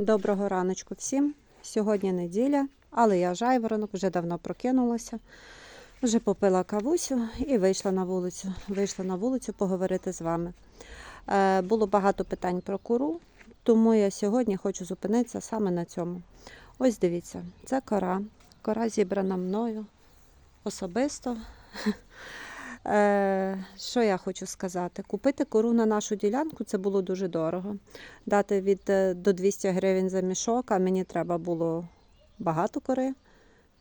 Доброго раночку всім. Сьогодні неділя, але я жайворонок, вже давно прокинулася. Вже попила кавусю і вийшла на вулицю. Вийшла на вулицю поговорити з вами. Е, було багато питань про куру, тому я сьогодні хочу зупинитися саме на цьому. Ось дивіться, це кора. Кора зібрана мною особисто. Е, Що я хочу сказати? Купити кору на нашу ділянку це було дуже дорого. Дати від е, до 200 гривень за мішок, а мені треба було багато кори.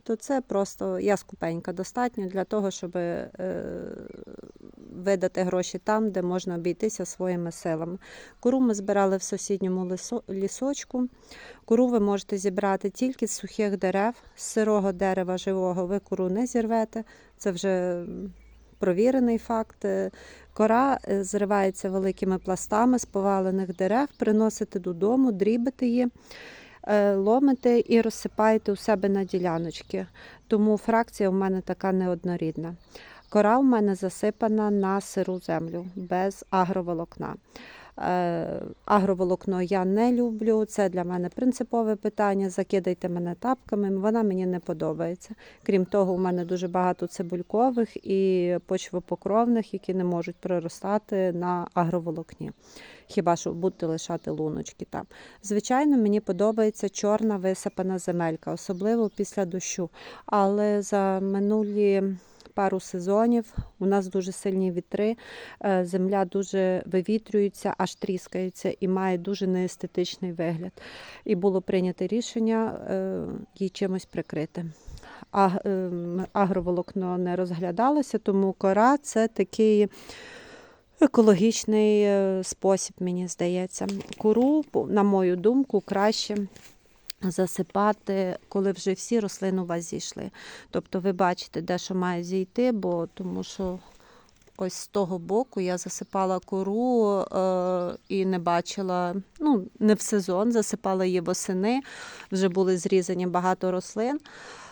То це просто я скупенька достатньо для того, щоб е, видати гроші там, де можна обійтися своїми силами. Кору ми збирали в сусідньому лісочку. Кору ви можете зібрати тільки з сухих дерев, з сирого дерева живого ви кору не зірвете. Це вже провірений факт. Е, Кора е, зривається великими пластами з повалених дерев, приносите додому, дрібите її, е, ломите і розсипаєте у себе на діляночки. Тому фракція у мене така неоднорідна. Кора у мене засипана на сиру землю без агроволокна. Е, Агроволокно я не люблю, це для мене принципове питання. Закидайте мене тапками, вона мені не подобається. Крім того, у мене дуже багато цибулькових і почвопокровних, які не можуть проростати на агроволокні. Хіба що будете лишати луночки там. Звичайно, мені подобається чорна висипана земелька, особливо після дощу. Але за минулі пару сезонів у нас дуже сильні вітри, е, земля дуже вивітрюється, аж тріскається і має дуже неестетичний вигляд. І було прийнято рішення е, її чимось прикрити. А, ем, агроволокно не розглядалося, тому кора це такий екологічний е, спосіб, мені здається. Куру, на мою думку, краще засипати, коли вже всі рослини у вас зійшли. Тобто ви бачите, де що має зійти, бо тому що ось з того боку я засипала кору е, і не бачила, ну, не в сезон, засипала її восени, вже були зрізані багато рослин.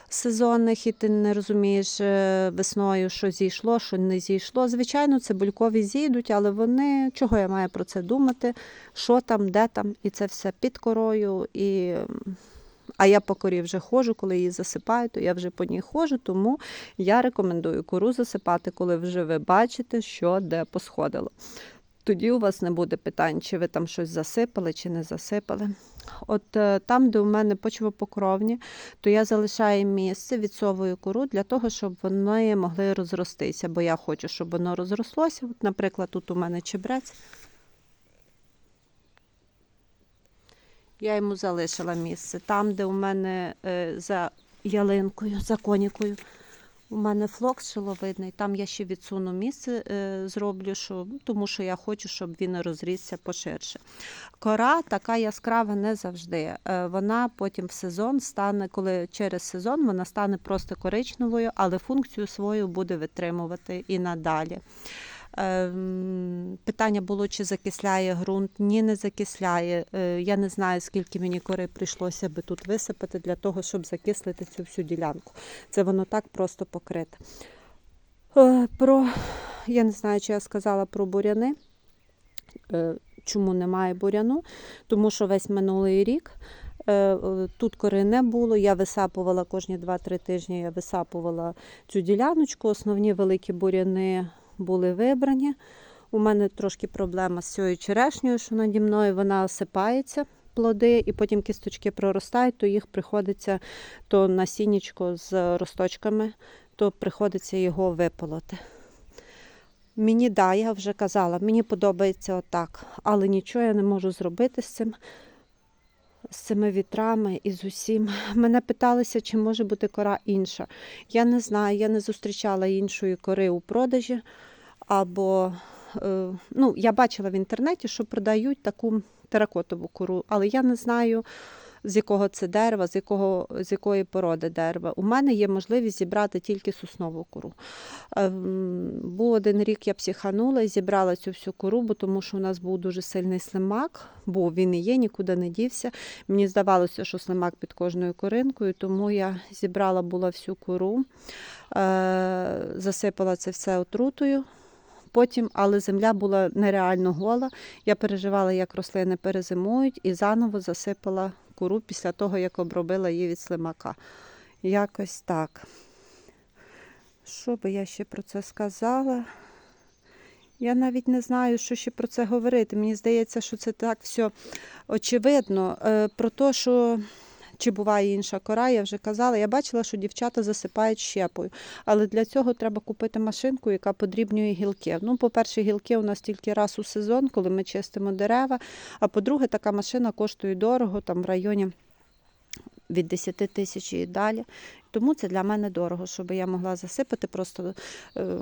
Сезонних, і ти не розумієш е, весною, що зійшло, що не зійшло. Звичайно, цибулькові зійдуть, але вони чого я маю про це думати, що там, де там, і це все під корою. І... А я по корі вже ходжу, коли її засипаю, то я вже по ній ходжу, тому я рекомендую кору засипати, коли вже ви бачите, що де посходило. Тоді у вас не буде питань, чи ви там щось засипали, чи не засипали. От е, там, де у мене почвопокровні, то я залишаю місце, відсовую кору для того, щоб вони могли розростися. Бо я хочу, щоб воно розрослося. От, наприклад, тут у мене чебрець. Я йому залишила місце. Там, де у мене е, за ялинкою, за конікою, у мене флокс шиловидний, там я ще відсуну місце, е, зроблю, що, тому що я хочу, щоб він розрісся поширше. Кора така яскрава не завжди. Е, Вона потім в сезон стане, коли через сезон вона стане просто коричневою, але функцію свою буде витримувати і надалі. Ем, Питання було, чи закисляє ґрунт. Ні, не закисляє. Е, Я не знаю, скільки мені кори прийшлося би тут висипати для того, щоб закислити цю всю ділянку. Це воно так просто покрите. Е, Про, я не знаю, чи я сказала про буряни. Е, Чому немає буряну? Тому що весь минулий рік тут кори не було. Я висапувала кожні 2-3 тижні, я висапувала цю діляночку. Основні великі буряни були вибрані. У мене трошки проблема з цією черешнею, що наді мною вона осипається. Плоди, і потім кісточки проростають, то їх приходиться то насіннячко з росточками, то приходиться його виполоти. Мені да, я вже казала, мені подобається отак, але нічого я не можу зробити з цим, з цими вітрами і з усім. Мене питалися, чи може бути кора інша. Я не знаю, я не зустрічала іншої кори у продажі. Або е, ну, я бачила в інтернеті, що продають таку теракотову кору, але я не знаю, з якого це дерева, з, якого, з якої породи дерева. У мене є можливість зібрати тільки соснову кору. Ем, Був один рік, я психанула і зібрала цю всю кору, бо тому що у нас був дуже сильний слимак, був він і є, нікуди не дівся. Мені здавалося, що слимак під кожною коринкою, тому я зібрала була всю кору, е, засипала це все отрутою Потім, але земля була нереально гола. Я переживала, як рослини перезимують, і заново засипала куру після того, як обробила її від слимака. Якось так. Що би я ще про це сказала? Я навіть не знаю, що ще про це говорити. Мені здається, що це так все очевидно. Е, Про те, що чи буває інша кора, я вже казала. Я бачила, що дівчата засипають щепою. Але для цього треба купити машинку, яка подрібнює гілки. Ну, по-перше, гілки у нас тільки раз у сезон, коли ми чистимо дерева. А по-друге, така машина коштує дорого, там в районі від 10 тисяч і далі. Тому це для мене дорого, щоб я могла засипати просто е,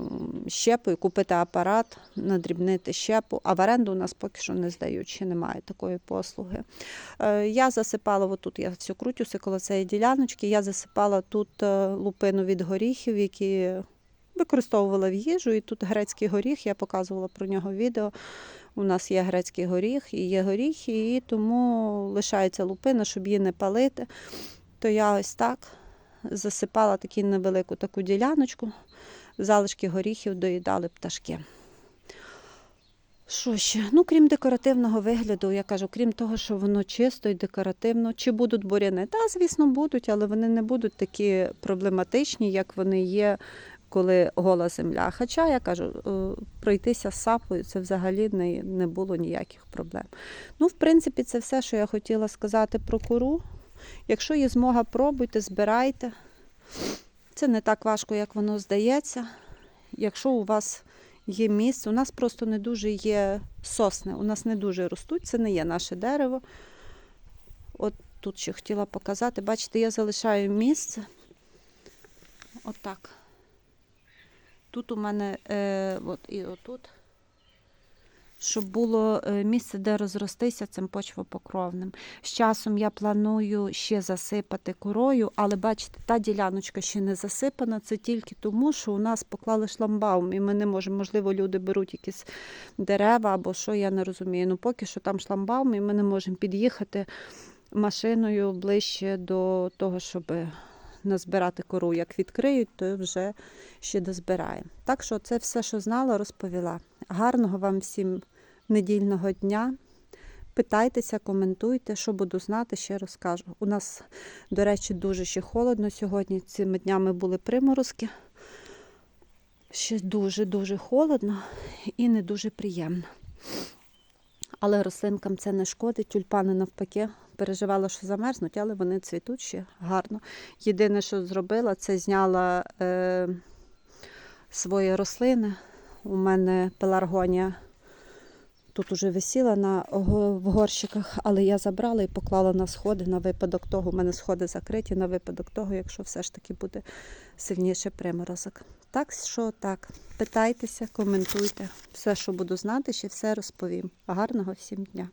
щепою, купити апарат, надрібнити щепу. А в оренду у нас поки що не здають, ще немає такої послуги. Е, я засипала, отут я все крутюся коло цієї діляночки, я засипала тут е, лупину від горіхів, які використовувала в їжу. І тут грецький горіх, я показувала про нього відео. У нас є грецький горіх і є горіхи, і тому лишається лупина, щоб її не палити. То я ось так засипала таку невелику таку діляночку, залишки горіхів доїдали пташки. Що ще? Ну, крім декоративного вигляду, я кажу, крім того, що воно чисто і декоративно, чи будуть буряни? Та, звісно, будуть, але вони не будуть такі проблематичні, як вони є, коли гола земля. Хоча я кажу, е, пройтися з сапою це взагалі не, не було ніяких проблем. Ну, в принципі, це все, що я хотіла сказати про куру. Якщо є змога, пробуйте, збирайте. Це не так важко, як воно здається. Якщо у вас є місце, у нас просто не дуже є сосни, у нас не дуже ростуть, це не є наше дерево. От тут ще хотіла показати. Бачите, я залишаю місце. Отак. Тут у мене е, от і отут, щоб було е, місце, де розростися цим почвопокровним. З часом я планую ще засипати корою, але бачите, та діляночка ще не засипана. Це тільки тому, що у нас поклали шламбаум, і ми не можемо. Можливо, люди беруть якісь дерева або що, я не розумію. Ну поки що там шламбаум, і ми не можемо під'їхати машиною ближче до того, щоб назбирати кору. Як відкриють, то вже ще дозбираємо. Так що це все, що знала, розповіла. Гарного вам всім недільного дня. Питайтеся, коментуйте, що буду знати, ще розкажу. У нас, до речі, дуже ще холодно сьогодні. Цими днями були приморозки. Ще дуже-дуже холодно і не дуже приємно. Але рослинкам це не шкодить. Тюльпани навпаки переживала, що замерзнуть, але вони цвітуть ще гарно. Єдине, що зробила, це зняла е, свої рослини. У мене пеларгонія тут уже висіла на, в горщиках, але я забрала і поклала на сходи на випадок того. У мене сходи закриті на випадок того, якщо все ж таки буде сильніше приморозок. Так що так, питайтеся, коментуйте. Все, що буду знати, ще все розповім. Гарного всім дня!